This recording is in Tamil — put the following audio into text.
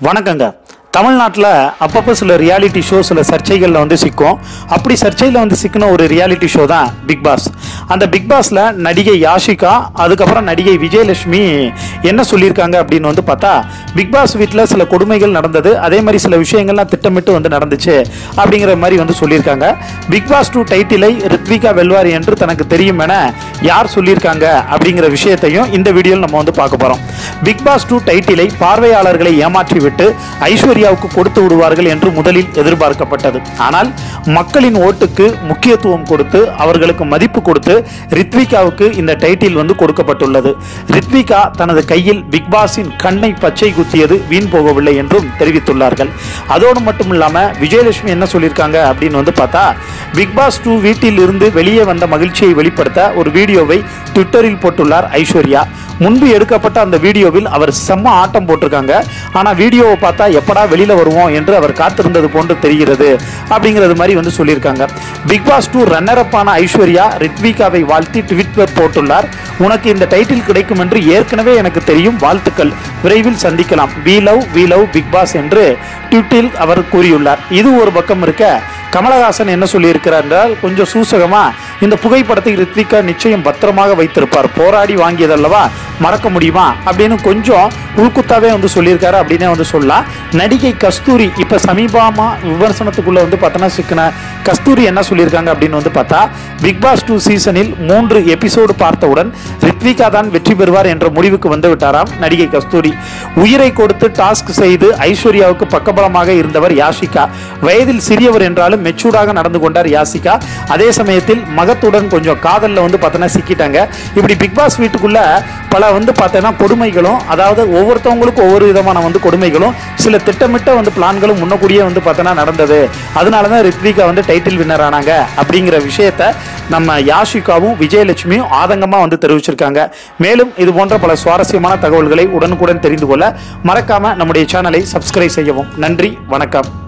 வணக்கங்க. தமிழ்நாட்டில் அப்பப்போ சில ரியாலிட்டி ஷோ சில சர்ச்சைகளில் வந்து சிக்கும் அப்படி சர்ச்சையில் வந்து சிக்கின ஒரு ரியாலிட்டி ஷோ தான் பிக் பாஸ் அந்த பிக் பாஸில் நடிகை யாஷிகா அதுக்கப்புறம் நடிகை விஜயலட்சுமி என்ன சொல்லியிருக்காங்க அப்படின்னு வந்து பார்த்தா பிக் பாஸ் வீட்டில் சில கொடுமைகள் நடந்தது அதே மாதிரி சில விஷயங்கள்லாம் திட்டமிட்டு வந்து நடந்துச்சு அப்படிங்கிற மாதிரி வந்து சொல்லியிருக்காங்க. பிக் பாஸ் டூ டைட்டிலை ரித்விகா வெல்வார் என்று தனக்கு தெரியும் என யார் சொல்லியிருக்காங்க அப்படிங்கிற விஷயத்தையும் இந்த வீடியோவில் நம்ம வந்து பார்க்க போகிறோம் பிக் பாஸ் டூ டைட்டிலை பார்வையாளர்களை ஏமாற்றிவிட்டு ஐஸ்வர்யாவுக்கு கொடுத்து விடுவார்கள் என்று முதலில் எதிர்பார்க்கப்பட்டது. ஆனால் மக்களின் ஓட்டுக்கு முக்கியத்துவம் கொடுத்து அவர்களுக்கு மதிப்பு கொடுத்து ரித்விகாவுக்கு இந்த டைட்டில் வந்து கொடுக்கப்பட்டுள்ளது. ரித்விகா தனது கையில் பிக்பாஸின் கண்ணை பச்சை குத்தியது வீண் போகவில்லை என்றும் தெரிவித்துள்ளார்கள். அதோடு மட்டும் இல்லாமல் விஜயலட்சுமி என்ன சொல்லியிருக்காங்க அப்படின்னு வந்து பார்த்தா பிக்பாஸ் டூ வீட்டில் இருந்து வெளியே வந்த மகிழ்ச்சியை வெளிப்படுத்த ஒரு வீடியோவை ட்விட்டரில் போட்டுள்ளார் ஐஸ்வர்யா. முன்பு எடுக்கப்பட்ட அந்த வீடியோவில் அவர் செம்ம ஆட்டம் போட்டிருக்காங்க. ஆனால் வீடியோவை பார்த்தா எப்படா வெளியில் வருவோம் என்று அவர் காத்திருந்தது போன்று தெரிகிறது அப்படிங்கிறது மாதிரி வந்து சொல்லியிருக்காங்க. பிக் பாஸ் டூ ரன்னரப்பான ஐஸ்வர்யா ரித்விகாவை வாழ்த்தி ட்விட்டர் போட்டுள்ளார். உனக்கு இந்த டைட்டில் கிடைக்கும் என்று ஏற்கனவே எனக்கு தெரியும். வாழ்த்துக்கள். விரைவில் சந்திக்கலாம். We love we love Bigg Boss என்று ட்விட்டில் அவர் கூறியுள்ளார். இது ஒரு பக்கம் இருக்க கமலஹாசன் என்ன சொல்லியிருக்கிறார் என்றால் கொஞ்சம் சூசகமாக இந்த புகைப்படத்தை ரித்விகா நிச்சயம் பத்திரமாக வைத்திருப்பார். போராடி வாங்கியதல்லவா? மறக்க முடியுமா? அப்படின்னு கொஞ்சம் உள்குத்தாவே வந்து சொல்லியிருக்காரு. அப்படின்னே வந்து சொல்லலாம் நடிகை கஸ்தூரி இப்போ சமீபமாக விமர்சனத்துக்குள்ளே வந்து பார்த்தோன்னா சிக்கின கஸ்தூரி என்ன சொல்லியிருக்காங்க அப்படின்னு வந்து பார்த்தா பிக் பாஸ் டூ சீசனில் மூன்று எபிசோடு பார்த்தவுடன் ரித்விகா தான் வெற்றி பெறுவார் என்ற முடிவுக்கு வந்து விட்டாராம் நடிகை கஸ்தூரி. உயிரை கொடுத்து டாஸ்க் செய்து ஐஸ்வர்யாவுக்கு பக்கபலமாக இருந்தவர் யாஷிகா. வயதில் சிறியவர் என்றாலும் மெச்சூர்டாக நடந்து கொண்டார் யாசிகா அதே சமயத்தில் மக மகத்துடன் கொஞ்சம் காதலில் வந்து பார்த்தோன்னா சிக்கிட்டாங்க. இப்படி பிக் பாஸ் வீட்டுக்குள்ள பல வந்து பார்த்தோன்னா கொடுமைகளும் அதாவது ஒவ்வொருத்தவங்களுக்கும் ஒவ்வொரு விதமான வந்து கொடுமைகளும் சில திட்டமிட்ட வந்து பிளான்களும் முன்னக்கூடியே வந்து பார்த்தோன்னா நடந்தது. அதனால தான் ரித்விகா வந்து டைட்டில் வின்னர் ஆனாங்க அப்படிங்கிற விஷயத்த நம்ம யாஷிகாவும் விஜயலட்சுமியும் ஆதங்கமாக வந்து தெரிவிச்சிருக்காங்க. மேலும் இது போன்ற பல சுவாரஸ்யமான தகவல்களை உடனுக்குடன் தெரிந்து கொள்ள மறக்காம நம்முடைய சேனலை சப்ஸ்கிரைப் செய்யவும். நன்றி வணக்கம்.